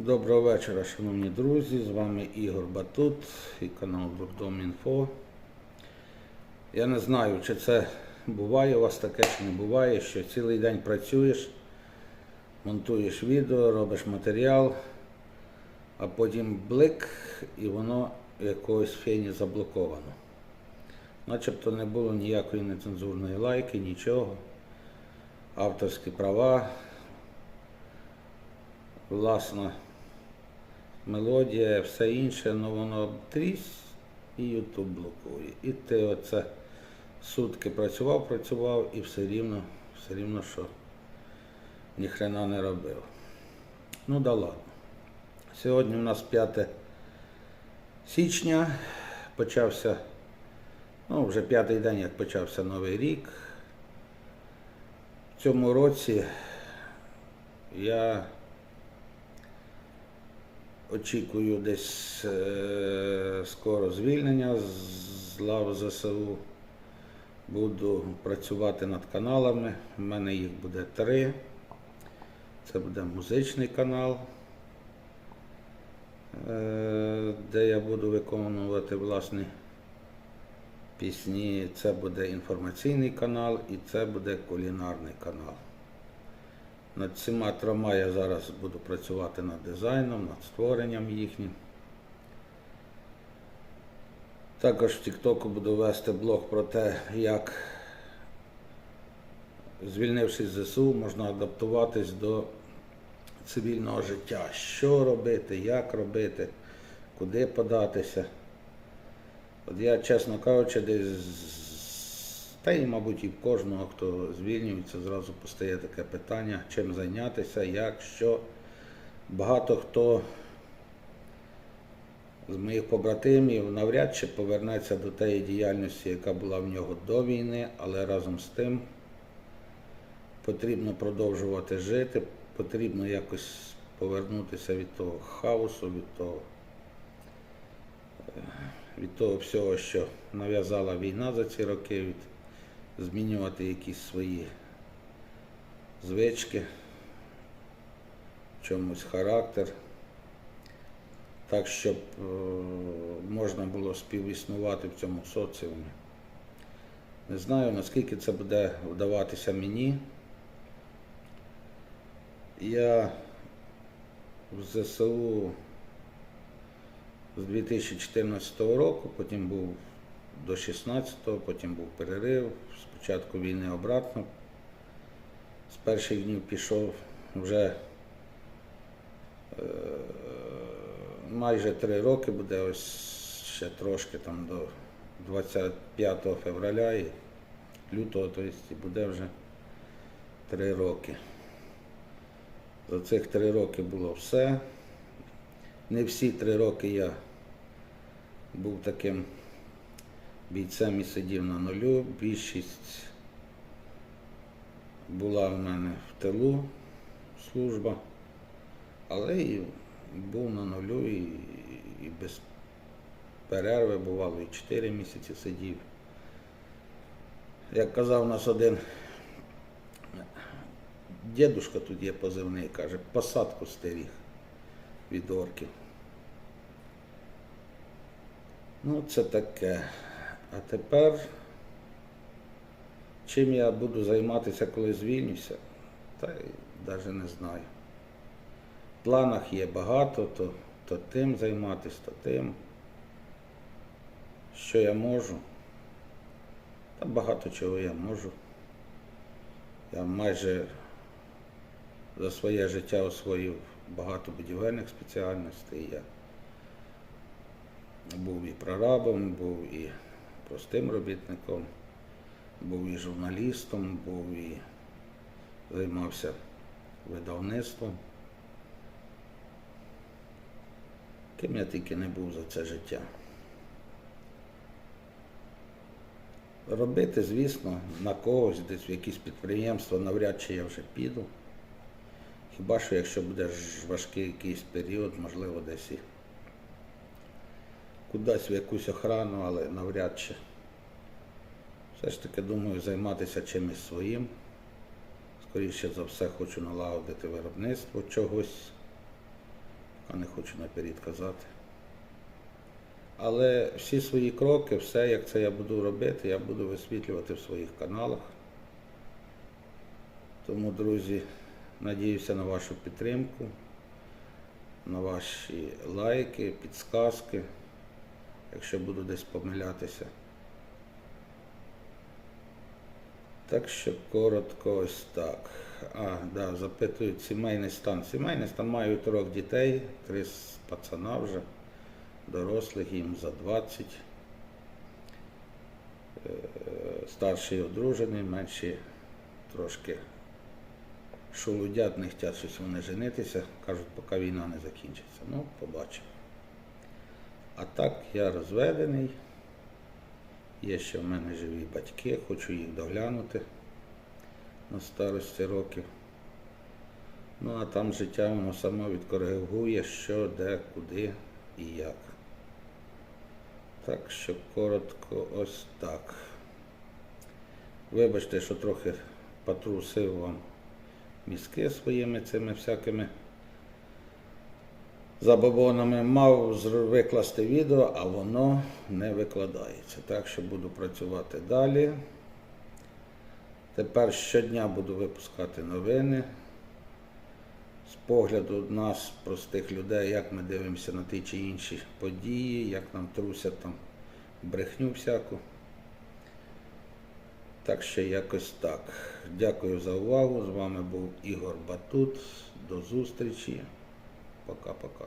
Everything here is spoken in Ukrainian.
Доброго вечора, шановні друзі. З вами Ігор Батут і канал Дурдом.Інфо. Я не знаю, чи це буває у вас таке, чи не буває, що цілий день працюєш, монтуєш відео, робиш матеріал, а потім блик і воно якогось фені заблоковано. Начебто не було ніякої нецензурної лайки, нічого. Авторські права, власна мелодія, все інше, але воно трісь і Ютуб блокує. І ти оце сутки працював, працював і все рівно, все рівно, що ніхрена не робив. Ну да ладно. Сьогодні у нас 5 січня, почався, ну вже п'ятий день, як почався новий рік. В цьому році я очікую десь е, скоро звільнення з лав ЗСУ. Буду працювати над каналами. У мене їх буде три. Це буде музичний канал, е, де я буду виконувати власні пісні. Це буде інформаційний канал і це буде кулінарний канал. Над цими трьома я зараз буду працювати над дизайном, над створенням їхнім. Також в Тіктоку буду вести блог про те, як, звільнившись з ЗСУ, можна адаптуватись до цивільного життя. Що робити, як робити, куди податися. От я, чесно кажучи, десь, та й, мабуть, і в кожного, хто звільнюється, зразу постає таке питання, чим зайнятися, як, що. Багато хто з моїх побратимів навряд чи повернеться до тієї діяльності, яка була в нього до війни, але разом з тим потрібно продовжувати жити, потрібно якось повернутися від того хаосу, від того, е, від того всього, що нав'язала війна за ці роки, від змінювати якісь свої звички, чомусь характер так, щоб е, можна було співіснувати в цьому соціумі. Не знаю, наскільки це буде вдаватися мені. Я в ЗСУ з 2014 року, потім був до 16-го, потім був перерив, спочатку війни обратно. З перших днів пішов вже е, майже три роки буде, ось ще трошки там до 25 февраля і лютого, тобто буде вже три роки. За цих три роки було все. Не всі три роки я був таким бійцем і сидів на нулю. Більшість була в мене в тилу служба, але і був на нулю і, і без перерви бувало, і 4 місяці сидів. Як казав у нас один дідушка тут є позивний, каже, посадку стеріг від орків. Ну, це таке. А тепер чим я буду займатися, коли звільнюся, та навіть не знаю. В планах є багато, то, то тим займатися, то тим. Що я можу? Та багато чого я можу. Я майже за своє життя освоїв багато будівельних спеціальностей. Я був і прорабом, був і простим робітником, був і журналістом, був і займався видавництвом. Ким я тільки не був за це життя. Робити, звісно, на когось, десь в якісь підприємства, навряд чи я вже піду. Хіба що якщо буде важкий якийсь період, можливо, десь і кудись в якусь охрану, але навряд чи. Все ж таки думаю займатися чимось своїм. Скоріше за все хочу налагодити виробництво чогось, а не хочу наперед казати. Але всі свої кроки, все, як це я буду робити, я буду висвітлювати в своїх каналах. Тому, друзі, надіюся на вашу підтримку, на ваші лайки, підсказки, якщо буду десь помилятися. Так що коротко ось так. А, да, запитують сімейний стан. Сімейний стан маю трьох дітей, три з пацана вже, дорослих їм за 20. Е, Старший одружений, менші трошки шолудять, не хочуть щось вони женитися. Кажуть, поки війна не закінчиться. Ну, побачимо. А так, я розведений. Є ще в мене живі батьки, хочу їх доглянути на старості років. Ну а там життя воно само відкоригує, що, де, куди і як. Так що коротко ось так. Вибачте, що трохи потрусив вам мізки своїми цими всякими забобонами. Мав викласти відео, а воно не викладається. Так що буду працювати далі. Тепер щодня буду випускати новини з погляду нас, простих людей, як ми дивимося на ті чи інші події, як нам трусять там брехню всяку. Так що якось так. Дякую за увагу. З вами був Ігор Батут. До зустрічі. Пока-пока.